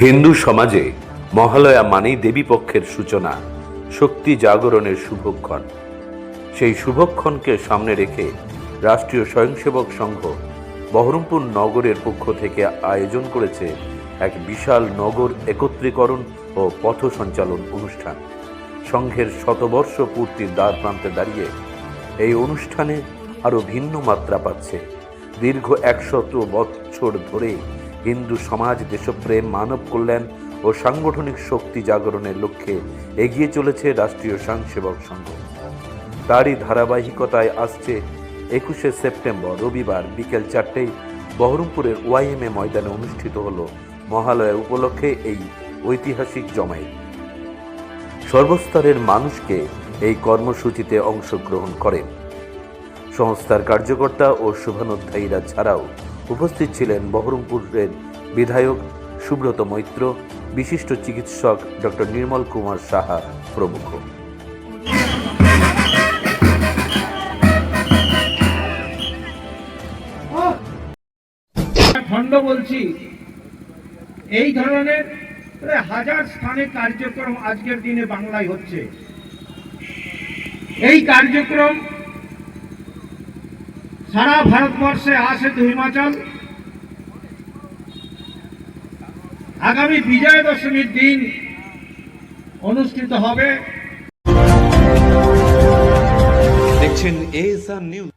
হিন্দু সমাজে মহালয়া মানেই দেবীপক্ষের সূচনা, শক্তি জাগরণের শুভক্ষণ। সেই শুভক্ষণকে সামনে রেখে রাষ্ট্রীয় স্বয়ংসেবক সংঘ বহরমপুর নগরের পক্ষ থেকে আয়োজন করেছে এক বিশাল নগর একত্রীকরণ ও পথ সঞ্চালন অনুষ্ঠান। সংঘের শতবর্ষ পূর্তির দ্বার প্রান্তে দাঁড়িয়ে এই অনুষ্ঠানে আরও ভিন্ন মাত্রা পাচ্ছে। দীর্ঘ একশত বছর ধরে হিন্দু সমাজ, দেশপ্রেম, মানব কল্যাণ ও সাংগঠনিক শক্তি জাগরণের লক্ষ্যে এগিয়ে চলেছে রাষ্ট্রীয় স্বয়ংসেবক সংঘ। তারই ধারাবাহিকতায় আসছে একুশে সেপ্টেম্বর, রবিবার বিকেল চারটেই বহরমপুরের ওয়াইএমএ ময়দানে অনুষ্ঠিত হল মহালয়া উপলক্ষে এই ঐতিহাসিক জমায়েত। সর্বস্তরের মানুষকে এই কর্মসূচিতে অংশগ্রহণ করেন। সংস্থার কার্যকর্তা ও শুভানুধ্যায়ীরা ছাড়াও উপস্থিত ছিলেন বহরমপুরের বিধায়ক সুব্রত মৈত্র, বিশিষ্ট চিকিৎসক ডক্টর নির্মল কুমার সাহা প্রমুখ। বলছি, এই ধরনের হাজার স্থানে কার্যক্রম আজকের দিনে বাংলায় হচ্ছে। এই কার্যক্রম সারা ভারতবর্ষে আসে তো হিমাচল। আগামী বিজয় দশমীর দিন অনুষ্ঠিত হবে। দেখছেন এএসআর নিউজ